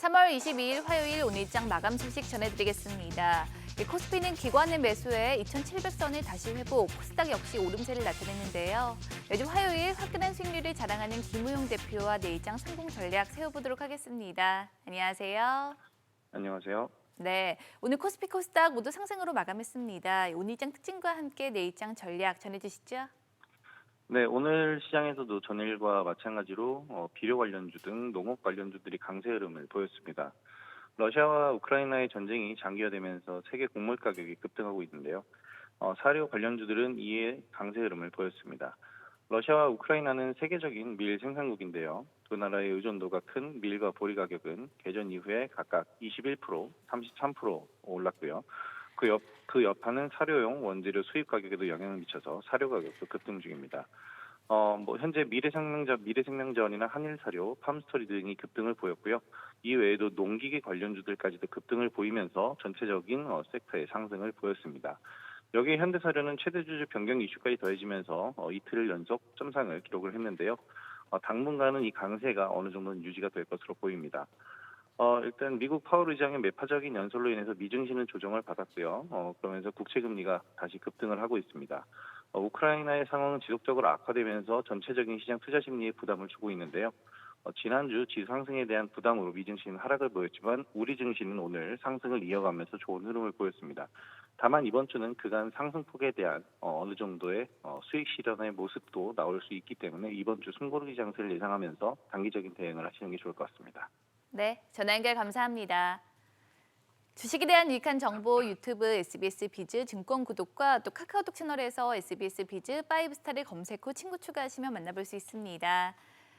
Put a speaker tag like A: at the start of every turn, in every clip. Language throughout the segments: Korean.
A: 3월 22일 화요일 오늘 장 마감 소식 전해드리겠습니다. 이 코스피는 기관의 매수에 2,700선을 다시 회복, 코스닥 역시 오름세를 나타냈는데요. 요즘 화요일 화끈한 수익률을 자랑하는 김우용 대표와 내일장 성공 전략 세워보도록 하겠습니다. 안녕하세요.
B: 안녕하세요.
A: 네, 오늘 코스피 코스닥 모두 상승으로 마감했습니다. 오늘장 특징과 함께 내일장 전략 전해주시죠.
B: 네, 오늘 시장에서도 전일과 마찬가지로 어, 비료 관련주 등 농업 관련주들이 강세 흐름을 보였습니다. 러시아와 우크라이나의 전쟁이 장기화되면서 세계 곡물 가격이 급등하고 있는데요. 어, 사료 관련주들은 이에 강세 흐름을 보였습니다. 러시아와 우크라이나는 세계적인 밀 생산국인데요. 두 나라의 의존도가 큰 밀과 보리 가격은 개전 이후에 각각 21%, 33% 올랐고요. 그 옆, 그 여파는 사료용 원재료 수입 가격에도 영향을 미쳐서 사료 가격도 급등 중입니다. 어, 뭐, 현재 미래생명전, 미래생명전이나 한일사료, 팜스토리 등이 급등을 보였고요. 이 외에도 농기계 관련주들까지도 급등을 보이면서 전체적인 어, 섹터의 상승을 보였습니다. 여기에 현대사료는 최대 주주 변경 이슈까지 더해지면서 어, 이틀 연속 점상을 기록을 했는데요. 어, 당분간은 이 강세가 어느 정도는 유지가 될 것으로 보입니다. 어, 일단 미국 파월 의장의 매파적인 연설로 인해서 미증시는 조정을 받았고요. 어, 그러면서 국채 금리가 다시 급등을 하고 있습니다. 어, 우크라이나의 상황은 지속적으로 악화되면서 전체적인 시장 투자 심리에 부담을 주고 있는데요. 어, 지난주 지수 상승에 대한 부담으로 미증시는 하락을 보였지만 우리 증시는 오늘 상승을 이어가면서 좋은 흐름을 보였습니다. 다만 이번 주는 그간 상승폭에 대한 어, 느 정도의 어, 수익 실현의 모습도 나올 수 있기 때문에 이번 주 숨고르기 장세를 예상하면서 단기적인 대응을 하시는 게 좋을 것 같습니다.
A: 네, 전화 연결 감사합니다. 주식에 대한 유익한 정보 유튜브 SBS 비즈 증권 구독과 또 카카오톡 채널에서 SBS 비즈 5스타를 검색 후 친구 추가하시면 만나볼 수 있습니다.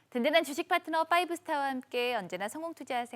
A: 든든한 주식 파트너 5스타와 함께 언제나 성공 투자하세요.